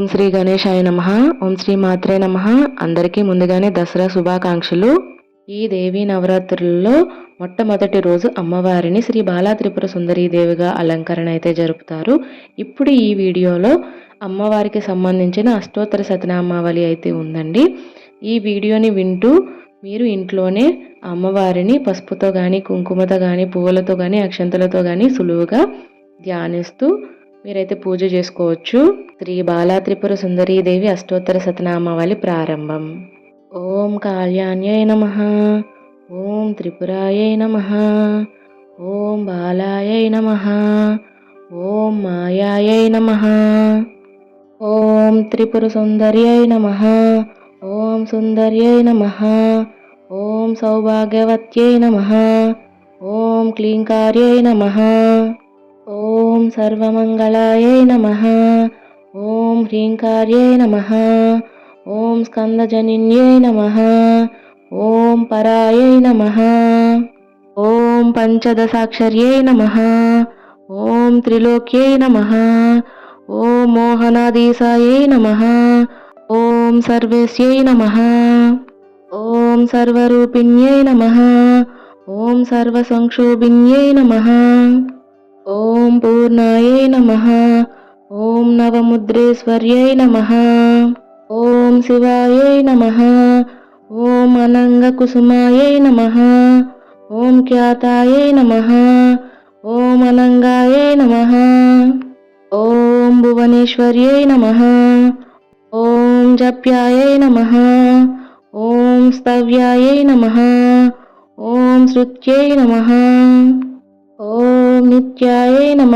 ఓం శ్రీ గణేశాయ నమ. ఓం శ్రీ మాత్రే నమ. అందరికీ ముందుగానే దసరా శుభాకాంక్షలు. ఈ దేవీ నవరాత్రులలో మొట్టమొదటి రోజు అమ్మవారిని శ్రీ బాలా త్రిపుర దేవిగా అలంకరణ అయితే జరుపుతారు. ఇప్పుడు ఈ వీడియోలో అమ్మవారికి సంబంధించిన అష్టోత్తర శతనామావళి అయితే ఉందండి. ఈ వీడియోని వింటూ మీరు ఇంట్లోనే అమ్మవారిని పసుపుతో కానీ కుంకుమతో కానీ పువ్వులతో కానీ అక్షంతలతో కానీ సులువుగా ధ్యానిస్తూ మీరైతే పూజ చేసుకోవచ్చు. శ్రీ బాలా త్రిపుర సుందరీదేవి అష్టోత్తర సతనామావళి ప్రారంభం. ఓం కాళ్యాన్యై నమ. ఓం త్రిపురాయై నమ. ఓం బాలాయై నమ. ఓం మాయాయై నమ. ఓం త్రిపుర సుందర్యై నమ. ఓం సుందర్యై నమ. ఓం సౌభాగ్యవత్యై నమ. ఓం క్లీంకార్యై నమ. ఓం సర్వమంగళాయ నమ. ఓం హ్రీంకార్యై నమ. ఓం స్కందజనిన్యై నమ. ఓం పరాయై నమ. ఓం పంచదశాక్షర్యై నమ. ఓం త్రిలోక్యై నమ. ఓం మోహనాదీసాయై నమ. ఓం సర్వేస్యై నమ. ఓం సర్వరూపిణ్యై నమ. ఓం సర్వసంక్షోభిణ్యై నమ. ఓం పూర్ణాయై నమ ఓం నవముద్రేశ్వర్యై నమ ఓం శివాయై నమ ఓం అనంగకుసుమాయై నమ ఓం ఖ్యాతాయై నమ ఓం అనంగాయై నమ ఓం భువనేశ్వర్యై నమ ఓం జప్యాయై నమ ఓం స్తవ్యాయై నమ ఓం శృత్యై నమ ఓం ఓం నిత్యాయ నమ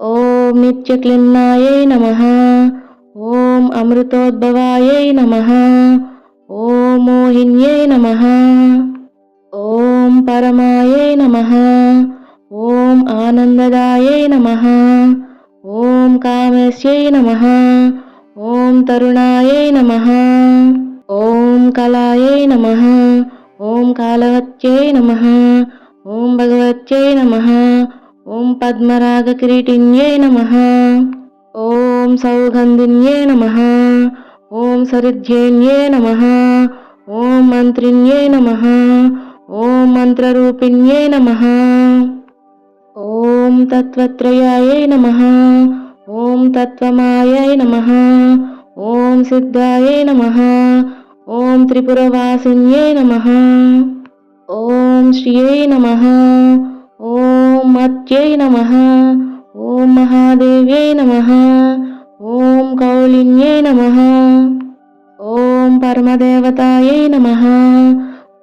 ఓం నిత్యక్లిన్నాయ నమ ఓం అమృతోద్భవాయ నమ ఓం మోహిన్యై నమ ఓం పరమాయ నమ ఓం ఆనందదాయ నమ ఓం కామస్యై నమ ఓం తరుణాయ నమ ఓం కళాయ నమ ఓం కాలవత్యై నమ ఓం భగవత్యై నమ. ఓం పద్మరాగ కిరీటిన్యై నమ. ఓం సౌగంధిన్యే నమ. ఓం సరిధ్యేన్యై నమ. ఓం మంత్రిన్యే నమ. ఓం మంత్రరూపిణ్యే నమ. ఓం తత్వత్రయాయై నమ. ఓం తత్వమాయై నమ. ఓం సిద్ధాయై నమ. ఓం త్రిపురవాసిన్యై నమ. ఓం శ్రియై నమ. ఓం మత్యై నమ. ఓం మహాదేవ్యై నమ. ఓం కౌలిన్యై నమ. ఓం పరమదేవతాయై నమ.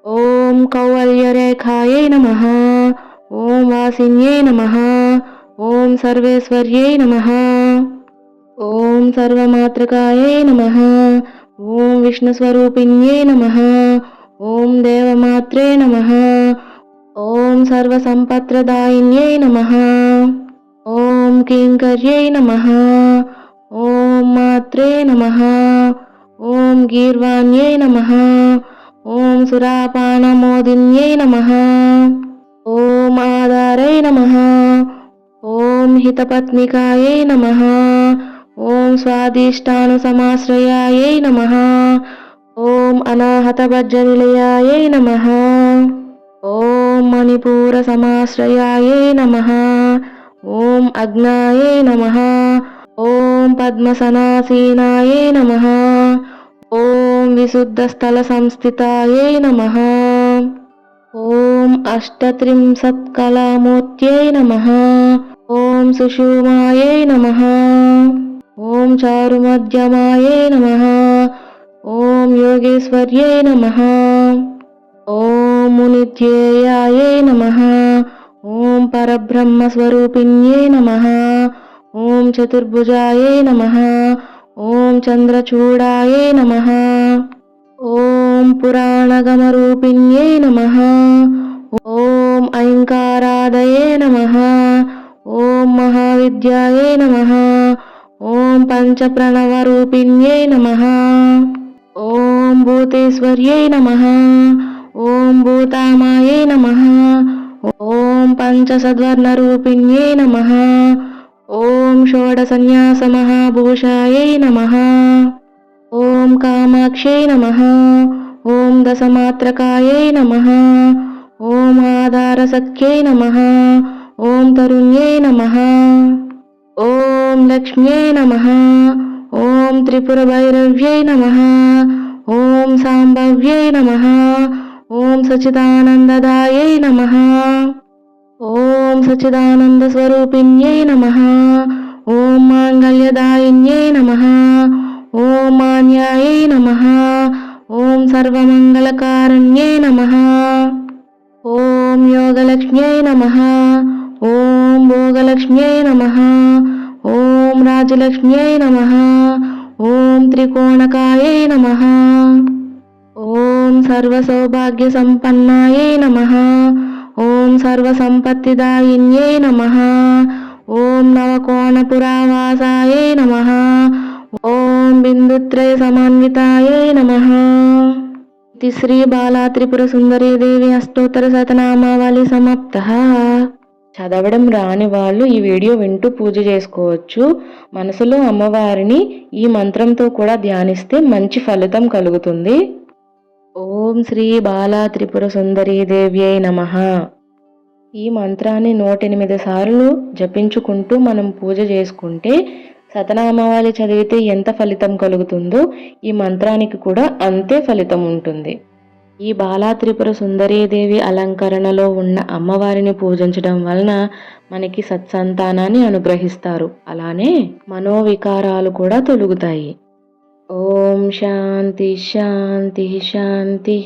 ఓం కౌవల్యరేఖాయై నమ. ఓం వాసిన్యై నమ. ఓం సర్వేశ్వర్యై నమ. ఓం సర్వమాతృకాయై నమ. ఓం విష్ణుస్వరూపిణ్యై నమ. ఓం దేవమాత్రే నమ. ఓం సర్వసంపత్రదాయిన్యై నమ. ఓం కింకర్యై నమ. ఓం మాత్రే నమ. ఓం గీర్వాణ్యై నమ. ఓం సురాపానమోదిన్యై నమ. ఓం ఆధారై నమ. ఓం హితపత్నికాయై నమ. ఓం స్వాదిష్టానుసమాశ్రయాయై నమ. ఓం అనాహతభజ్జనిలయాయై నమ. ఓం మణిపూర సమాశ్రయాయే నమ. ఓం అగ్నాయే నమ. ఓం పద్మసనాసీనాయే నమ. ఓం విశుద్ధస్థల సంస్థితాయే నమ. ఓం అష్టత్రింశత్కళామూర్త్యై నమ. ఓం సుషుమాయై నమ. ఓం చారుమధ్యమాయే నమ. యోగేశ్వర్యై నమ. ఓం మునిధ్యేయాయై నమ. ఓం పరబ్రహ్మస్వరూపిణ్యై నమ. ఓం చతుర్భుజాయై నమ. ఓం చంద్రచూడాయై నమ. ఓం పురాణగమరూపిణ్యై నమ. ఓం ఐంకారాదయే నమ. ఓం మహావిద్యాయై నమ. ఓం పంచప్రణవరూపిణ్యై నమ. ఓం భూతేశ్వర్యై నమ. ఓం భూతామాయై నమ. ఓం పంచసద్వర్ణరూపిణ్యై నమ. ఓం షోడసన్యాసమహాభూషాయై నమ. ఓం కామాక్షై నమ. ఓం దశమాత్రకాయై నమ. ఓం ఆధారసఖ్యై నమ. ఓం తరుణ్యై నమ. ఓం లక్ష్మ్యై నమ. ఓం త్రిపుర భైరవ్యై నమ. ఓం సాంబవ్యై నమ. ఓం సచిదానందదాయై నమ. ఓం సచిదానంద స్వరూపిణ్యై నమ. ఓం మాంగళ్యదాయిన్యై నమ. ఓం మాన్యాయై నమ. ఓం సర్వమంగళకారణ్యై నమ. ఓం యోగలక్ష్మ్యై నమ. ఓం భోగలక్ష్మ్యై నమ. ఓం రాజలక్ష్మ్యై నమ. ఓం త్రికోణకాయై నమ. ఓం సర్వసౌభాగ్య సంపన్నాయై నమ. ఓం సర్వసంపత్తిదాయిన్యై నమ. ఓం నవకోణపురావాసాయై నమ. ఓం బిందుత్రయ సమన్వితాయై నమ శ్రీ బాలా త్రిపుర సుందరీ అష్టోత్తర శతనామావళి సమాప్త. చదవడం రాని వాళ్ళు ఈ వీడియో వింటూ పూజ చేసుకోవచ్చు. మనసులో అమ్మవారిని ఈ మంత్రంతో కూడా ధ్యానిస్తే మంచి ఫలితం కలుగుతుంది. ఓం శ్రీ బాలా త్రిపుర సుందరీ దేవ్యై నమ. ఈ మంత్రాన్ని నూటెనిమిది సార్లు జపించుకుంటూ మనం పూజ చేసుకుంటే శతనామావళి చదివితే ఎంత ఫలితం కలుగుతుందో ఈ మంత్రానికి కూడా అంతే ఫలితం ఉంటుంది. ఈ బాలాత్రిపుర సుందరీదేవి అలంకరణలో ఉన్న అమ్మవారిని పూజించడం వలన మనకి సత్సంతానాన్ని అనుగ్రహిస్తారు. అలానే మనోవికారాలు కూడా తొలుగుతాయి. ఓం శాంతి శాంతి శాంతి.